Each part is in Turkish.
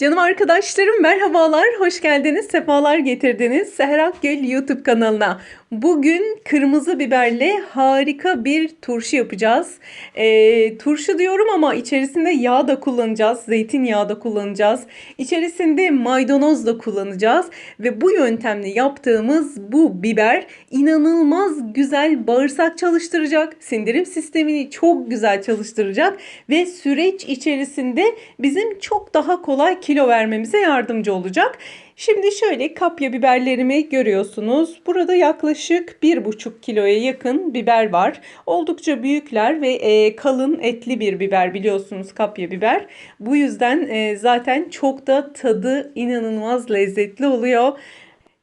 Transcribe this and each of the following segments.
Canım arkadaşlarım merhabalar, hoş geldiniz, sefalar getirdiniz Seher Akgül YouTube kanalına. Bugün kırmızı biberle harika bir turşu yapacağız. Ee, turşu diyorum ama içerisinde yağ da kullanacağız, zeytinyağı da kullanacağız. İçerisinde maydanoz da kullanacağız. Ve bu yöntemle yaptığımız bu biber inanılmaz güzel bağırsak çalıştıracak, sindirim sistemini çok güzel çalıştıracak ve süreç içerisinde bizim çok daha kolay kilo vermemize yardımcı olacak. Şimdi şöyle kapya biberlerimi görüyorsunuz. Burada yaklaşık 1,5 kiloya yakın biber var. Oldukça büyükler ve e, kalın etli bir biber biliyorsunuz kapya biber. Bu yüzden e, zaten çok da tadı inanılmaz lezzetli oluyor.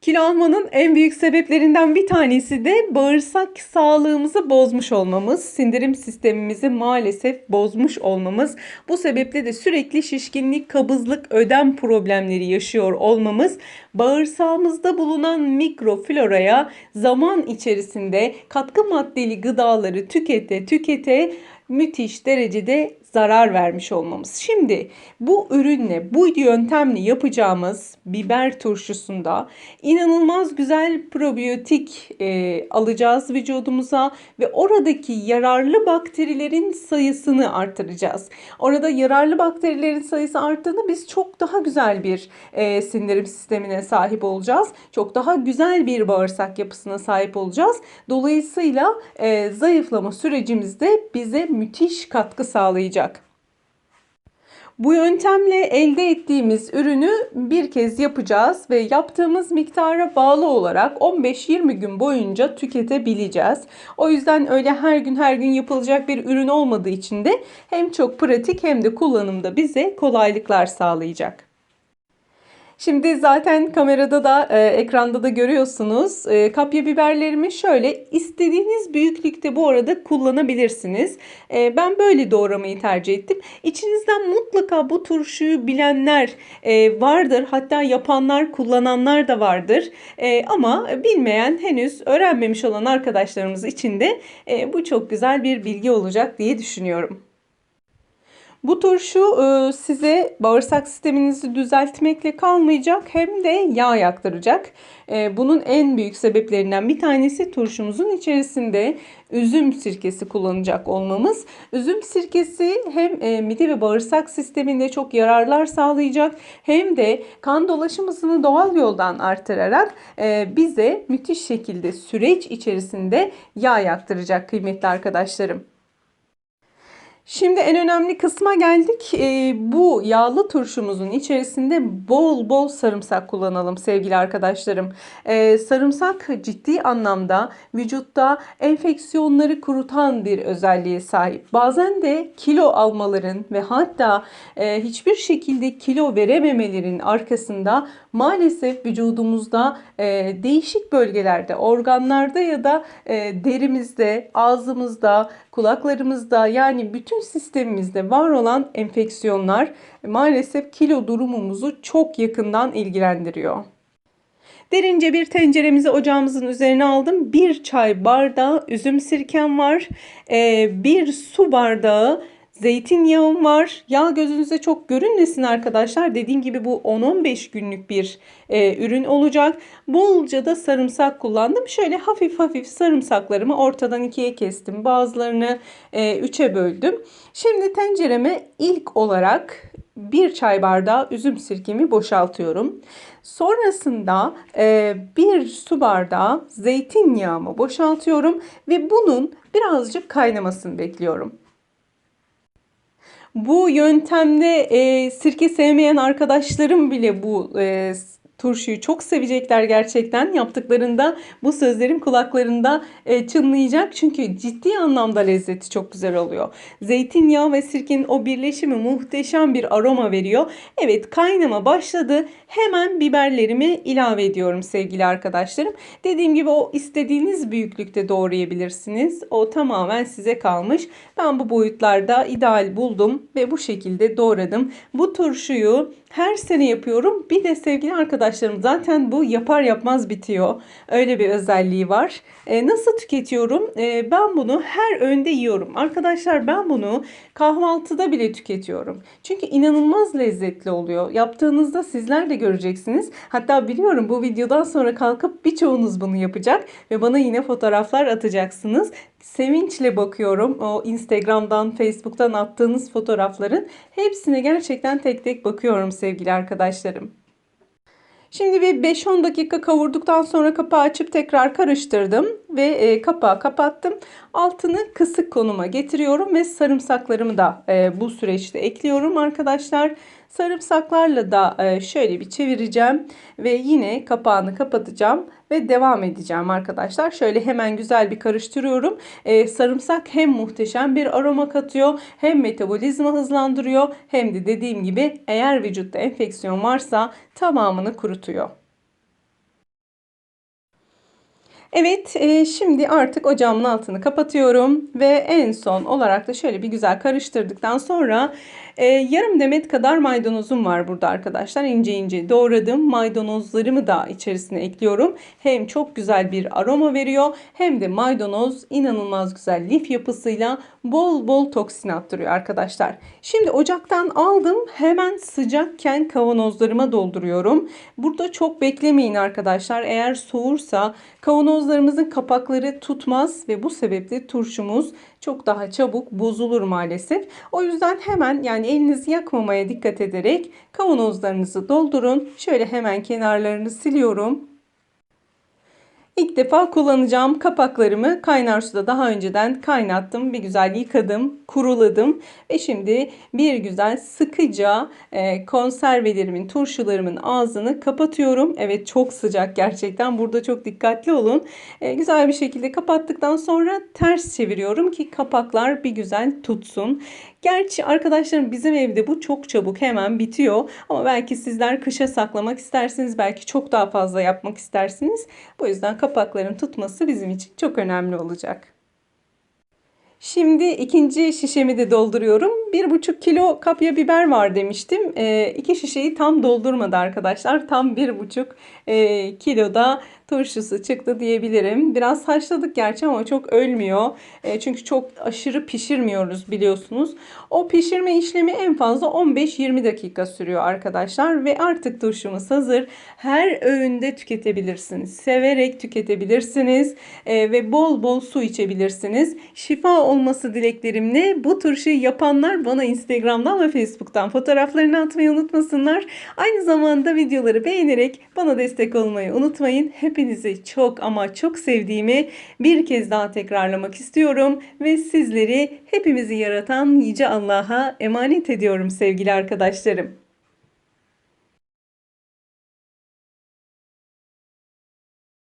Kilo almanın en büyük sebeplerinden bir tanesi de bağırsak sağlığımızı bozmuş olmamız, sindirim sistemimizi maalesef bozmuş olmamız. Bu sebeple de sürekli şişkinlik, kabızlık, ödem problemleri yaşıyor olmamız bağırsağımızda bulunan mikrofloraya zaman içerisinde katkı maddeli gıdaları tükete tükete müthiş derecede zarar vermiş olmamız. Şimdi bu ürünle, bu yöntemle yapacağımız biber turşusunda inanılmaz güzel probiyotik e, alacağız vücudumuza ve oradaki yararlı bakterilerin sayısını artıracağız. Orada yararlı bakterilerin sayısı arttığında biz çok daha güzel bir e, sindirim sistemine sahip olacağız. Çok daha güzel bir bağırsak yapısına sahip olacağız. Dolayısıyla e, zayıflama sürecimizde bize müthiş katkı sağlayacak. Bu yöntemle elde ettiğimiz ürünü bir kez yapacağız ve yaptığımız miktara bağlı olarak 15-20 gün boyunca tüketebileceğiz. O yüzden öyle her gün her gün yapılacak bir ürün olmadığı için de hem çok pratik hem de kullanımda bize kolaylıklar sağlayacak. Şimdi zaten kamerada da e, ekranda da görüyorsunuz. E, kapya biberlerimi şöyle istediğiniz büyüklükte bu arada kullanabilirsiniz. E, ben böyle doğramayı tercih ettim. İçinizden mutlaka bu turşuyu bilenler e, vardır. Hatta yapanlar, kullananlar da vardır. E, ama bilmeyen, henüz öğrenmemiş olan arkadaşlarımız için de e, bu çok güzel bir bilgi olacak diye düşünüyorum. Bu turşu e, size bağırsak sisteminizi düzeltmekle kalmayacak hem de yağ yaktıracak. E, bunun en büyük sebeplerinden bir tanesi turşumuzun içerisinde üzüm sirkesi kullanacak olmamız. Üzüm sirkesi hem e, mide ve bağırsak sisteminde çok yararlar sağlayacak hem de kan dolaşımını doğal yoldan artırarak bize müthiş şekilde süreç içerisinde yağ yaktıracak kıymetli arkadaşlarım. Şimdi en önemli kısma geldik. E, bu yağlı turşumuzun içerisinde bol bol sarımsak kullanalım sevgili arkadaşlarım. E, sarımsak ciddi anlamda vücutta enfeksiyonları kurutan bir özelliğe sahip. Bazen de kilo almaların ve hatta e, hiçbir şekilde kilo verememelerin arkasında maalesef vücudumuzda e, değişik bölgelerde, organlarda ya da e, derimizde, ağzımızda, kulaklarımızda yani bütün sistemimizde var olan enfeksiyonlar maalesef kilo durumumuzu çok yakından ilgilendiriyor. Derince bir tenceremizi ocağımızın üzerine aldım. Bir çay bardağı üzüm sirkem var. Ee, bir su bardağı Zeytinyağım var. Yağ gözünüze çok görünmesin arkadaşlar. Dediğim gibi bu 10-15 günlük bir e, ürün olacak. Bolca da sarımsak kullandım. Şöyle hafif hafif sarımsaklarımı ortadan ikiye kestim. Bazılarını e, üçe böldüm. Şimdi tencereme ilk olarak bir çay bardağı üzüm sirkemi boşaltıyorum. Sonrasında e, bir su bardağı zeytinyağımı boşaltıyorum ve bunun birazcık kaynamasını bekliyorum. Bu yöntemde e, sirke sevmeyen arkadaşlarım bile bu e, turşuyu çok sevecekler gerçekten. Yaptıklarında bu sözlerim kulaklarında e, çınlayacak. Çünkü ciddi anlamda lezzeti çok güzel oluyor. Zeytinyağı ve sirkenin o birleşimi muhteşem bir aroma veriyor. Evet kaynama başladı. Hemen biberlerimi ilave ediyorum sevgili arkadaşlarım. Dediğim gibi o istediğiniz büyüklükte doğrayabilirsiniz. O tamamen size kalmış. Ben bu boyutlarda ideal buldum ve bu şekilde doğradım. Bu turşuyu her sene yapıyorum. Bir de sevgili arkadaşlar arkadaşlarım zaten bu yapar yapmaz bitiyor. Öyle bir özelliği var. E, nasıl tüketiyorum? E, ben bunu her öğünde yiyorum. Arkadaşlar ben bunu kahvaltıda bile tüketiyorum. Çünkü inanılmaz lezzetli oluyor. Yaptığınızda sizler de göreceksiniz. Hatta biliyorum bu videodan sonra kalkıp birçoğunuz bunu yapacak ve bana yine fotoğraflar atacaksınız. Sevinçle bakıyorum o Instagram'dan, Facebook'tan attığınız fotoğrafların hepsine gerçekten tek tek bakıyorum sevgili arkadaşlarım. Şimdi bir 5-10 dakika kavurduktan sonra kapağı açıp tekrar karıştırdım ve e, kapağı kapattım. Altını kısık konuma getiriyorum ve sarımsaklarımı da e, bu süreçte ekliyorum arkadaşlar. Sarımsaklarla da e, şöyle bir çevireceğim ve yine kapağını kapatacağım ve devam edeceğim arkadaşlar. Şöyle hemen güzel bir karıştırıyorum. E, sarımsak hem muhteşem bir aroma katıyor hem metabolizma hızlandırıyor hem de dediğim gibi eğer vücutta enfeksiyon varsa tamamını kurutuyor. Evet e, şimdi artık ocağımın altını kapatıyorum ve en son olarak da şöyle bir güzel karıştırdıktan sonra e, yarım demet kadar maydanozum var burada arkadaşlar ince ince doğradım maydanozlarımı da içerisine ekliyorum hem çok güzel bir aroma veriyor hem de maydanoz inanılmaz güzel lif yapısıyla bol bol toksin attırıyor arkadaşlar. Şimdi ocaktan aldım hemen sıcakken kavanozlarıma dolduruyorum. Burada çok beklemeyin arkadaşlar eğer soğursa kavanozlarımızın kapakları tutmaz ve bu sebeple turşumuz çok daha çabuk bozulur maalesef. O yüzden hemen yani elinizi yakmamaya dikkat ederek kavanozlarınızı doldurun. Şöyle hemen kenarlarını siliyorum. İlk defa kullanacağım kapaklarımı kaynar suda daha önceden kaynattım. Bir güzel yıkadım, kuruladım ve şimdi bir güzel sıkıca e, konservelerimin, turşularımın ağzını kapatıyorum. Evet çok sıcak gerçekten. Burada çok dikkatli olun. E, güzel bir şekilde kapattıktan sonra ters çeviriyorum ki kapaklar bir güzel tutsun. Gerçi arkadaşlarım bizim evde bu çok çabuk hemen bitiyor. Ama belki sizler kışa saklamak istersiniz. Belki çok daha fazla yapmak istersiniz. Bu yüzden kapakların tutması bizim için çok önemli olacak. Şimdi ikinci şişemi de dolduruyorum. Bir buçuk kilo kapya biber var demiştim. E, iki şişeyi tam doldurmadı arkadaşlar. Tam bir buçuk e, kiloda turşusu çıktı diyebilirim. Biraz haşladık gerçi ama çok ölmüyor. E, çünkü çok aşırı pişirmiyoruz biliyorsunuz. O pişirme işlemi en fazla 15-20 dakika sürüyor arkadaşlar. Ve artık turşumuz hazır. Her öğünde tüketebilirsiniz. Severek tüketebilirsiniz. E, ve bol bol su içebilirsiniz. Şifa olması dileklerimle bu turşuyu yapanlar bana Instagram'dan ve Facebook'tan fotoğraflarını atmayı unutmasınlar. Aynı zamanda videoları beğenerek bana destek olmayı unutmayın. Hepinizi çok ama çok sevdiğimi bir kez daha tekrarlamak istiyorum ve sizleri hepimizi yaratan Yüce Allah'a emanet ediyorum sevgili arkadaşlarım.